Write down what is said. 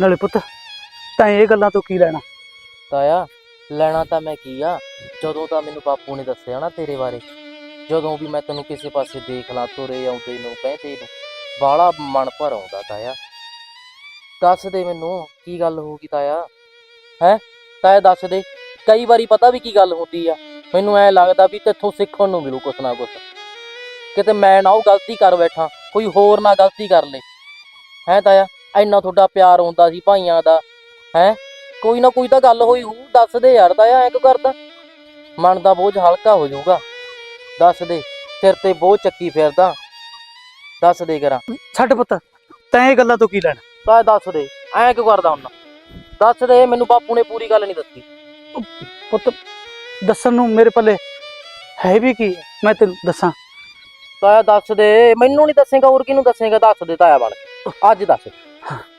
ਨਾਲੇ ਪੁੱਤ, ਤਾਂ ਇਹ ਗੱਲਾਂ ਤੋਂ ਕੀ ਲੈਣਾ? ਤਾਇਆ, ਲੈਣਾ ਤਾਂ ਮੈਂ ਕੀ ਆ? ਜਦੋਂ ਤਾਂ ਮੈਨੂੰ ਬਾਪੂ ਨੇ ਦੱਸਿਆ ਨਾ ਤੇਰੇ ਬਾਰੇ, ਜਦੋਂ ਵੀ ਮੈਂ ਤੈਨੂੰ ਕਿਸੇ ਪਾਸੇ ਦੇਖ ਲਾਂ, ਤੁਰੇ ਆਉਂਦੇ ਨੂੰ ਕਹਿੰਦੇ ਨੂੰ ਬਾਲਾ ਮਨ ਭਰ ਆਉਂਦਾ ਤਾਇਆ। ਦੱਸ ਦੇ ਮੈਨੂੰ, ਕੀ ਗੱਲ ਹੋਊਗੀ ਤਾਇਆ? ਹੈ? ਤਾਇਆ, ਦੱਸ ਦੇ। ਕਈ ਵਾਰੀ ਪਤਾ ਵੀ ਕੀ ਗੱਲ ਹੁੰਦੀ ਆ। ਮੈਨੂੰ ਐ ਲੱਗਦਾ ਵੀ ਤੇਥੋਂ ਸਿੱਖਣ ਨੂੰ ਮਿਲੂ ਕੁਛ ਨਾ ਕੁਛ। ਕਿਤੇ ਮੈਂ ਨਾ ਉਹ ਗਲਤੀ ਕਰ ਬੈਠਾ, ਕੋਈ ਹੋਰ ਨਾ ਗਲਤੀ ਕਰ ਲੇ। ਹੈ ਤਾਇਆ? ਇੰਨਾ ਤੁਹਾਡਾ ਪਿਆਰ ਹੁੰਦਾ ਸੀ ਭਾਈਆਂ ਦਾ ਹੈ? ਕੋਈ ਨਾ ਕੋਈ ਤਾਂ ਗੱਲ ਹੋਈ ਹੂ ਦੱਸ ਦੇ ਯਾਰ ਤਾਇਆ ਐ ਕਿਉਂ ਕਰਦਾ? ਮਨ ਦਾ ਬੋਝ ਹਲਕਾ ਹੋ ਜਾਊਗਾ। ਦੱਸ ਦੇ ਸਿਰ ਤੇ ਬੋਝ ਚੱਕੀ ਫਿਰਦਾ। ਦੱਸ ਦੇ ਕਰਾਂ। ਛੱਡ ਪੁੱਤ ਤੈਂ ਇਹ ਗੱਲਾਂ ਤੋਂ ਕੀ ਲੈਣਾ? ਤਾਂ ਦੱਸ ਦੇ ਐ ਕਿਉਂ ਕਰਦਾ ਹੁਣ ਦੱਸ ਦੇ ਮੈਨੂੰ ਬਾਪੂ ਨੇ ਪੂਰੀ ਗੱਲ ਨਹੀਂ ਦੱਸੀ। ਪੁੱਤ ਦੱਸਣ ਨੂੰ ਮੇਰੇ ਪੱਲੇ ਹੈ ਵੀ ਕੀ? ਮੈਂ ਤੈਨੂੰ ਦੱਸਾਂ। ਤਾਇਆ ਦੱਸ ਦੇ ਮੈਨੂੰ ਨਹੀਂ ਦੱਸੇਗਾ ਹੋਰ ਕਿਹਨੂੰ ਦੱਸੇਗਾ? ਦੱਸ ਦੇ ਤਾਇਆ ਬਣ। ਅੱਜ ਦੱਸ। huh.